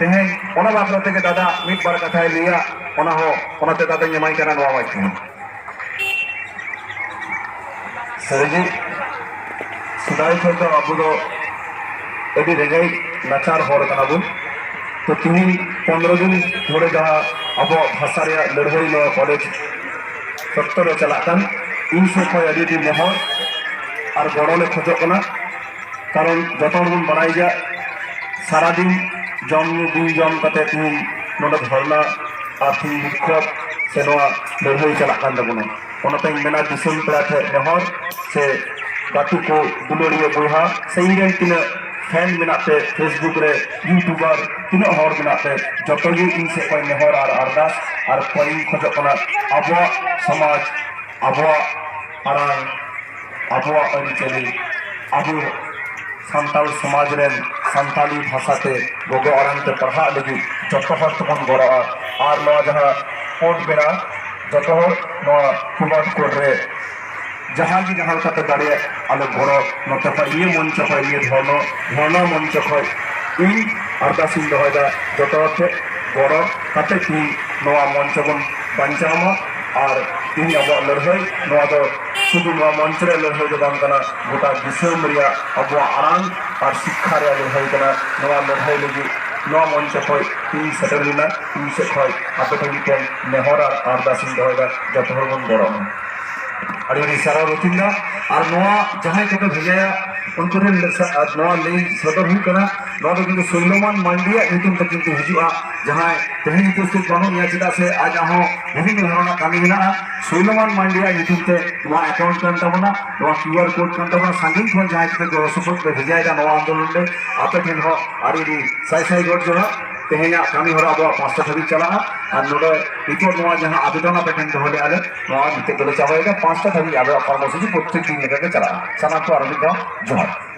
ᱛᱮᱦᱮᱧ ᱚᱱᱟ ᱵᱟᱵᱽᱨᱟ ᱛᱮᱜᱮ ᱫᱟᱫᱟ ᱢᱤᱫ ᱵᱟᱨ ᱠᱟᱛᱷᱟᱭ ᱞᱟᱹᱭᱟ ᱚᱱᱟ ᱦᱚᱸ ᱚᱱᱟᱛᱮ ᱫᱟᱫᱟᱧ ᱮᱢᱟᱭ ᱠᱟᱱᱟ ᱱᱚᱣᱟ ᱵᱟᱭ ᱛᱮᱦᱮᱧ ᱥᱟᱹᱨᱤᱜᱮ ᱥᱮᱫᱟᱭ ᱠᱷᱚᱱ ᱫᱚ ᱟᱵᱚ ᱫᱚ ᱟᱹᱰᱤ ᱨᱮᱸᱜᱮᱡ ᱱᱟᱪᱟᱨ ᱦᱚᱲ ᱠᱟᱱᱟ ᱵᱚᱱ ᱛᱚ ᱛᱤᱦᱤᱧ ᱯᱚᱱᱨᱚ ᱫᱤᱱ ᱫᱷᱚᱨᱮ ᱡᱟᱦᱟᱸ ᱟᱵᱚᱣᱟᱜ ᱵᱷᱟᱥᱟ ᱨᱮᱭᱟᱜ ᱞᱟᱹᱲᱦᱟᱹᱭ ᱱᱚᱣᱟ ᱠᱚᱞᱮᱡᱽ ᱥᱚᱠᱛᱚ ᱨᱮ ᱪᱟᱞᱟᱜ ᱠᱟᱱ ᱤᱧ ᱥᱮᱫ ᱠᱷᱚᱱ ᱟᱹᱰᱤ ᱟᱹᱰᱤ ᱱᱮᱦᱚᱨ ᱟᱨ ᱜᱚᱲᱚ ᱞᱮ ᱠᱷᱚᱡᱚᱜ ᱠᱟᱱᱟ ᱠᱟᱨᱚᱱ ᱡᱚᱛᱚ ᱦᱚᱲ ᱵᱚᱱ ᱵᱟᱲᱟᱭ ᱜᱮᱭᱟ ᱥᱟᱨᱟᱫᱤᱱ ᱡᱚᱢᱼᱧᱩ ᱫᱤᱱ ᱡᱚᱢ ᱠᱟᱛᱮ ᱛᱤᱦᱤᱧ ᱱᱚᱰᱮ ᱫᱷᱚᱨᱱᱟ ᱟᱨ ᱛᱤᱦᱤᱧ ᱵᱤᱠᱷᱳᱯ ᱥᱮ ᱱᱚᱣᱟ ᱞᱟᱹᱲᱦᱟᱹᱭ ᱪᱟᱞᱟᱜ ᱠᱟᱱ ᱛᱟᱵᱚᱱᱟ ᱚᱱᱟᱛᱮᱧ ᱢᱮᱱᱟ ᱫᱤᱥᱚᱢ ᱯᱮᱲᱟ ᱴᱷᱮᱱ ᱱᱮᱦᱚᱨ ᱥᱮ ᱜᱟᱛᱮ ᱠᱚ ᱫᱩᱞᱟᱹᱲᱤᱭᱟᱹ ᱵᱚᱭᱦᱟ ᱥᱮ ᱤᱧᱨᱮᱱ ᱛᱤᱱᱟᱹᱜ ফ্যান মেনাতে ফেসবুক রে ইউটিউবার তিন হর মেনাতে যতগে ইন সে কয় নেহর আর আরদাস আর কই খোঁজ কনা আবহাওয়া সমাজ আবহাওয়া আরাম আবহাওয়া অঞ্চলে আবহাওয়া ᱥᱟᱱᱛᱟᱲ ᱥᱚᱢᱟᱡᱽ ᱨᱮᱱ ᱥᱟᱱᱛᱟᱞᱤ ᱵᱷᱟᱥᱟᱛᱮ ᱜᱚᱜᱚ ᱟᱲᱟᱝ ᱛᱮ ᱯᱟᱲᱦᱟᱜ ᱞᱟᱹᱜᱤᱫ ᱡᱚᱛᱚ ᱦᱚᱲ ᱛᱮᱵᱚᱱ ᱜᱚᱲᱚᱜᱼᱟ ᱟᱨ ᱱᱚᱣᱟ ᱡᱟᱦᱟᱸ ᱠᱳᱰ ᱵᱮᱱᱟ ᱡᱚᱛᱚ ᱦᱚᱲ ᱱᱚᱣᱟ ᱠᱩᱢᱟᱨ ᱠᱳᱰ ᱨᱮ ᱡᱟᱦᱟᱸ ᱜᱮ ᱡᱟᱦᱟᱸ ᱞᱮᱠᱟᱛᱮ ᱫᱟᱲᱮᱭᱟᱜ ᱟᱞᱮ ᱜᱚᱲᱚ ᱱᱚᱛᱮ ᱠᱷᱚᱡ ᱤᱭᱟᱹ ᱢᱚᱧᱪᱚ ᱠᱷᱚᱡ ᱤᱭᱟᱹ ᱫᱷᱚᱨᱱᱚ ᱫᱷᱚᱨᱱᱚ ᱢᱚᱧᱪᱚ ᱠᱷᱚᱡ ᱤᱧ ᱟᱨᱫᱟᱥᱤᱧ ᱫᱚᱦᱚᱭᱮᱫᱟ ᱡᱚᱛᱚ ᱦᱚᱲ ᱴᱷᱮᱡ ᱜᱚᱲᱚ ᱠᱟᱛᱮᱫ ᱤᱧ ᱱᱚᱣᱟ ᱢᱚᱧᱪᱚ ᱵᱚᱱ ᱵᱟᱧᱪᱟᱣ ᱢᱟ ᱟᱨ ᱤᱧ ᱟᱵᱚᱣᱟᱜ ᱞᱟᱹᱲᱦᱟᱹᱭ ᱱᱚᱣᱟ ᱫᱚ শুধু মন্ত্রালয় হয়ে যাবে গোটা দিশম রিয়া আবো আরাম আর শিক্ষা রিয়া লড়াই লড়াই লাগি ᱱᱚᱣᱟ ᱢᱚᱧᱪᱚ ᱠᱷᱚᱡ ᱤᱧ ᱥᱮᱴᱮᱨ ᱞᱮᱱᱟ ᱤᱧ ᱥᱮᱫ ᱠᱷᱚᱡ ᱟᱯᱮ ᱴᱷᱮᱱ ᱢᱤᱫᱴᱮᱱ ᱱᱮᱦᱚᱨ ᱟᱨ ᱟᱨᱫᱟᱥᱤᱧ ᱫᱚᱦᱚᱭᱮᱫᱟ ᱡᱚᱛᱚ ᱦᱚᱲ ᱵᱚᱱ ᱜᱚᱲᱚᱜᱼᱟ ᱟᱹᱰᱤ ᱥᱟᱨᱦᱟᱣ ᱨᱚᱛᱤᱱᱫᱟ ᱟᱨ ᱱᱚᱣᱟ ᱡᱟᱦᱟᱸᱭ ᱠᱚᱠᱚ ᱵᱷᱮᱡᱟᱭᱟ ᱩᱱᱠᱩ ᱴᱷᱮᱱ ᱱᱚᱣᱟ ᱞᱟᱹᱭ ᱥᱚᱫᱚᱨ ᱦᱩᱭᱩᱜ ᱠᱟᱱᱟ ᱱᱚᱣᱟ ᱫᱚ ᱠᱤᱱᱛᱩ ᱥᱩᱞᱚᱢᱟᱱ ᱢᱟᱱᱰᱤᱭᱟᱜ ᱧᱩᱛᱩᱢ ᱛᱮ ᱠᱤᱱᱛᱩ ᱦᱤᱡᱩᱜᱼᱟ ᱡᱟᱦᱟᱸᱭ ᱛᱮᱦᱮᱧ ᱩᱯᱚᱥᱛᱷᱤᱛ ᱵᱟᱹᱱᱩᱜ ᱢᱮᱭᱟ ᱪᱮᱫᱟᱜ ᱥᱮ ᱟᱡ ᱦᱚᱸ ᱵᱤᱵᱷᱤᱱᱱᱚ ᱫᱷᱚᱨᱚᱱᱟᱜ ᱠᱟᱹᱢᱤ ᱢᱮᱱᱟᱜᱼᱟ ᱥᱩᱞᱚᱢᱟᱱ ᱢᱟᱱᱰᱤᱭᱟᱜ ᱧᱩᱛᱩᱢ ᱛᱮ ᱱᱚᱣᱟ ᱮᱠᱟᱣᱩᱱᱴ ᱠᱟᱱ ᱛᱟᱵᱚᱱᱟ ᱱᱚᱣᱟ ᱠᱤᱭᱩ ᱟᱨ ᱠᱳᱰ ᱠᱟᱱ ᱛᱟᱵᱚᱱᱟ ᱥᱟᱺᱜᱤᱧ ᱠᱷᱚᱱ ᱡᱟᱦᱟᱸᱭ ᱠᱚ ᱜᱚᱲᱚ ᱥᱚᱯᱚᱦᱚᱫ ᱯᱮ ᱵᱷᱮᱡᱟᱭᱮᱫᱟ ᱱᱚᱣᱟ ᱟᱱᱫᱳᱞᱚᱱ ᱨᱮ ᱟᱯᱮ ᱴᱷᱮᱱ ᱦᱚᱸ ᱟᱹᱰᱤ ᱟᱹᱰᱤ ᱥᱟᱭ ᱥᱟᱭ ᱜᱚᱰ ᱡᱚᱦᱟᱨ कहेंगे आसानी हो रहा वो पाँच छवि चला है और नोडे इतर नवा जहाँ आवेदन आप एटेंड हो गया नवा दिते गले चाहेगा पाँचटा छवि आवेदन কর্মসূচি প্রত্যেক দিন লেখাকে চালা সানাক্ত আরম্ভিক জোহার